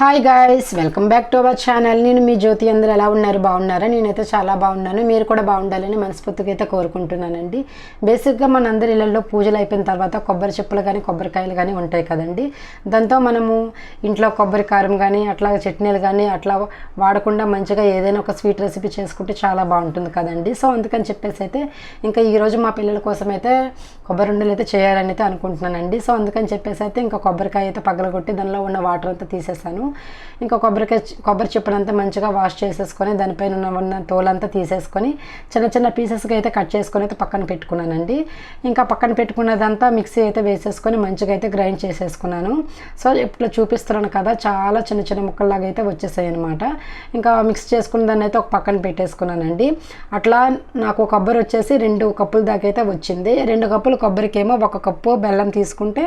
Hi guys welcome back to our channel నేను మీ జ్యోతి అందరూ ఎలా ఉన్నారు? బాగున్నారా? నేనైతే చాలా బాగున్నాను. మీరు కూడా బాగుండాలని మనస్ఫూర్తిగా అయితే కోరుకుంటున్నానండి. బేసిక్గా మన అందరి ఇళ్ళల్లో పూజలు అయిపోయిన తర్వాత కొబ్బరి చెప్పులు కానీ కొబ్బరికాయలు కానీ ఉంటాయి కదండి. దాంతో మనము ఇంట్లో కొబ్బరి కారం కానీ అట్లా చట్నీలు కానీ అట్లా వాడకుండా మంచిగా ఏదైనా ఒక స్వీట్ రెసిపీ చేసుకుంటే చాలా బాగుంటుంది కదండి. సో అందుకని చెప్పేసి అయితే ఇంకా ఈరోజు మా పిల్లల కోసం అయితే కొబ్బరి ఉండలు అయితే చేయాలని అయితే అనుకుంటున్నానండి. సో అందుకని చెప్పేసి అయితే ఇంకా కొబ్బరికాయ అయితే పగలగొట్టి దానిలో ఉన్న వాటర్ అంతా తీసేసాను. ఇంకా కొబ్బరికాయ కొబ్బరి చిప్పనంతా మంచిగా వాష్ చేసేసుకొని దానిపైన ఉన్న ఉన్న తోలంతా తీసేసుకొని చిన్న చిన్న పీసెస్గా అయితే కట్ చేసుకొని అయితే పక్కన పెట్టుకున్నానండి. ఇంకా పక్కన పెట్టుకున్నదంతా మిక్సీ అయితే వేసేసుకొని మంచిగా అయితే గ్రైండ్ చేసేసుకున్నాను. సో ఇప్పుడు చూపిస్తున్నాను కదా చాలా చిన్న చిన్న ముక్కల్లాగా అయితే వచ్చేసాయి అనమాట ఇంకా మిక్స్ చేసుకున్న దాన్ని అయితే ఒక పక్కన పెట్టేసుకున్నానండి. అట్లా నాకు కొబ్బరి వచ్చేసి రెండు కప్పుల దాకా అయితే వచ్చింది. రెండు కప్పులు కొబ్బరికేమో ఒక కప్పు బెల్లం తీసుకుంటే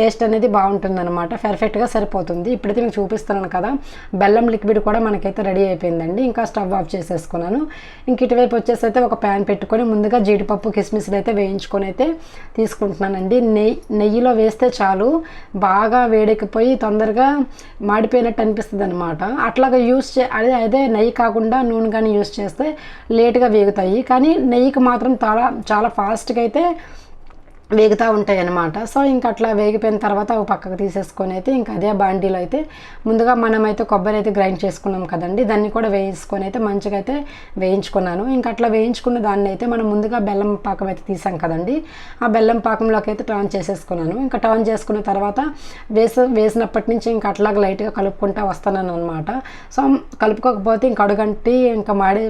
టేస్ట్ అనేది బాగుంటుంది అనమాట పర్ఫెక్ట్గా సరిపోతుంది. ఇప్పుడైతే మీకు చూపిస్తున్నాను కదా. బెల్లం లిక్విడ్ కూడా మనకైతే రెడీ అయిపోయిందండి. ఇంకా స్టవ్ ఆఫ్ చేసేసుకున్నాను. ఇంక ఇటువైపు వచ్చేసి అయితే ఒక ప్యాన్ పెట్టుకొని ముందుగా జీడిపప్పు కిస్మిస్లు అయితే వేయించుకొని అయితే తీసుకుంటున్నానండి. నెయ్యి నెయ్యిలో వేస్తే చాలు. బాగా వేడెక్కిపోయి తొందరగా మాడిపోయినట్టు అనిపిస్తుంది అనమాట అట్లాగా యూస్ చే అదే అదే నెయ్యి కాకుండా నూనె కానీ యూస్ చేస్తే లేట్గా వేగుతాయి. కానీ నెయ్యికి మాత్రం చాలా చాలా ఫాస్ట్గా అయితే వేగుతూ ఉంటాయి అన్నమాట. సో ఇంకా అట్లా వేగిపోయిన తర్వాత అవి పక్కకు తీసేసుకొని అయితే ఇంకా అదే బాండీలో అయితే ముందుగా మనం అయితే కొబ్బరి అయితే గ్రైండ్ చేసుకున్నాం కదండి. దాన్ని కూడా వేయించుకొని అయితే మంచిగా అయితే వేయించుకున్నాను. ఇంకా అట్లా వేయించుకున్న దాన్ని అయితే మనం ముందుగా బెల్లం పాకం అయితే తీసాం కదండి. ఆ బెల్లం పాకంలోకి అయితే టర్న్ చేసేసుకున్నాను. ఇంకా టర్న్ చేసుకున్న తర్వాత వేసి వేసినప్పటి నుంచి ఇంకా అట్లాగా లైట్గా కలుపుకుంటా వస్తున్నాను అనమాట సో కలుపుకోకపోతే ఇంక అడుగంటి ఇంకా మాడి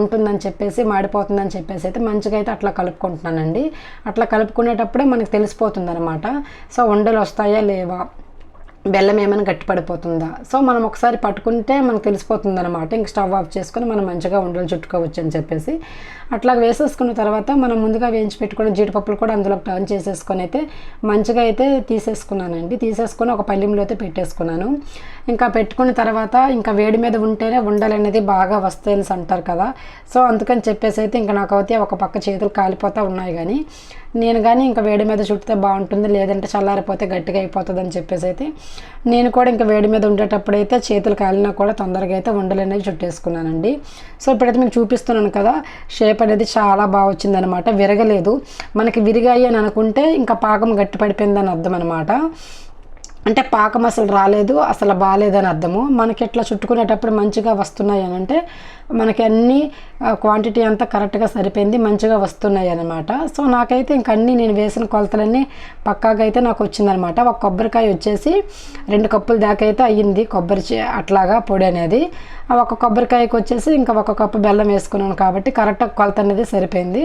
ఉంటుందని చెప్పేసి మాడిపోతుందని చెప్పేసి అయితే మంచిగా అయితే అట్లా కలుపుకుంటున్నానండి. అట్లా కలుపుకునేటప్పుడే మనకు తెలిసిపోతుంది అనమాట సో ఉండలు వస్తాయా లేవా? బెల్లం ఏమైనా గట్టిపడిపోతుందా? సో మనం ఒకసారి పట్టుకుంటే మనకు తెలిసిపోతుంది అనమాట ఇంక స్టవ్ ఆఫ్ చేసుకొని మనం మంచిగా ఉండలు చుట్టుకోవచ్చు అని చెప్పేసి. అట్లా వేసేసుకున్న తర్వాత మనం ముందుగా వేయించి పెట్టుకున్న జీడిపప్పులు కూడా అందులో టర్న్ చేసేసుకొని అయితే మంచిగా అయితే తీసేసుకున్నానండి. తీసేసుకొని ఒక పల్లెంలో అయితే పెట్టేసుకున్నాను. ఇంకా పెట్టుకున్న తర్వాత ఇంకా వేడి మీద ఉంటేనే ఉండాలనేది బాగా వస్తాయని అంటారు కదా. సో అందుకని చెప్పేసి అయితే ఇంకా నాకైతే ఒక పక్క చేతులు కాలిపోతూ ఉన్నాయి కానీ నేను కానీ ఇంకా వేడి మీద చుట్టితే బాగుంటుంది లేదంటే చల్లారిపోతే గట్టిగా అయిపోతుంది అని చెప్పేసి అయితే నేను కూడా ఇంకా వేడి మీద ఉండేటప్పుడైతే చేతులు కాలినా కూడా తొందరగా అయితే ఉండలు అనేది చుట్టేసుకున్నానండి. సో ఇప్పుడైతే మీకు చూపిస్తున్నాను కదా షేప్ అనేది చాలా బాగా వచ్చిందనమాట. విరగలేదు. మనకి విరిగాయి అని అనుకుంటే ఇంకా పాకం గట్టి పడిపోయిందని అర్థం అనమాట అంటే పాకం అసలు రాలేదు అసలు బాగాలేదని అర్థము. మనకి ఇట్లా చుట్టుకునేటప్పుడు మంచిగా వస్తున్నాయి అని అంటే మనకి అన్ని క్వాంటిటీ అంతా కరెక్ట్గా సరిపోయింది మంచిగా వస్తున్నాయి అనమాట సో నాకైతే ఇంక అన్నీ నేను వేసిన కొలతలన్నీ పక్కాగా అయితే నాకు వచ్చిందనమాట ఒక కొబ్బరికాయ వచ్చేసి రెండు కప్పుల దాకా అయితే అయ్యింది కొబ్బరి చే- అట్లాగా పొడి అనేది. ఒక కొబ్బరికాయకి వచ్చేసి ఇంకా ఒక కప్పు బెల్లం వేసుకున్నాను కాబట్టి కరెక్ట్గా కొలత అనేది సరిపోయింది.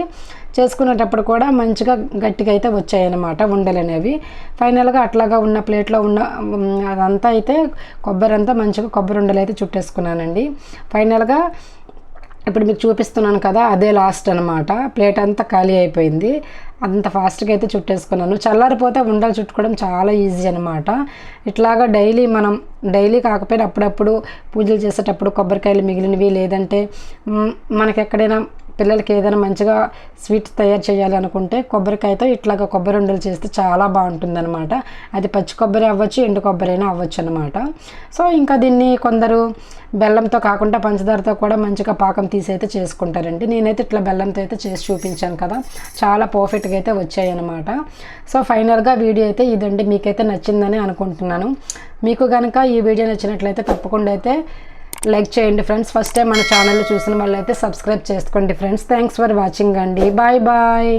చేసుకునేటప్పుడు కూడా మంచిగా గట్టిగా అయితే వచ్చాయి అన్నమాట ఉండలు అనేవి ఫైనల్గా అట్లాగా ఉన్న ప్లేట్లో ఉన్న అదంతా అయితే కొబ్బరి అంతా మంచిగా కొబ్బరి ఉండలు అయితే చుట్టేసుకున్నానండి. ఫైనల్గా ఇప్పుడు మీకు చూపిస్తున్నాను కదా అదే లాస్ట్ అనమాట ప్లేట్ అంతా ఖాళీ అయిపోయింది. అంత ఫాస్ట్గా అయితే చుట్టేసుకున్నాను. చల్లారిపోతే ఉండలు చుట్టుకోవడం చాలా ఈజీ అనమాట ఇట్లాగా డైలీ మనం డైలీ కాకపోయినా అప్పుడప్పుడు పూజలు చేసేటప్పుడు కొబ్బరికాయలు మిగిలినవి లేదంటే మ్, మనకి ఎక్కడైనా పిల్లలకి ఏదైనా మంచిగా స్వీట్ తయారు చేయాలనుకుంటే కొబ్బరికాయతో ఇట్లాగ కొబ్బరి ఉండలు చేస్తే చాలా బాగుంటుంది అనమాట అది పచ్చి కొబ్బరి అవ్వచ్చు ఎండు కొబ్బరి అయినా అవ్వచ్చు అనమాట సో ఇంకా దీన్ని కొందరు బెల్లంతో కాకుండా పంచదారతో కూడా మంచిగా పాకం తీసి అయితే చేసుకుంటారండి. నేనైతే ఇట్లా బెల్లంతో అయితే చేసి చూపించాను కదా. చాలా పర్ఫెక్ట్గా అయితే వచ్చాయి అనమాట సో ఫైనల్గా వీడియో అయితే ఇదండి. మీకైతే నచ్చిందని అనుకుంటున్నాను. మీకు కనుక ఈ వీడియో నచ్చినట్లయితే తప్పకుండా అయితే లైక్ చేయండి ఫ్రెండ్స్. ఫస్ట్ టైం మన ఛానల్ చూసిన వాళ్ళైతే సబ్స్క్రైబ్ చేసుకోండి ఫ్రెండ్స్. థ్యాంక్స్ ఫర్ వాచింగ్ అండి. Bye bye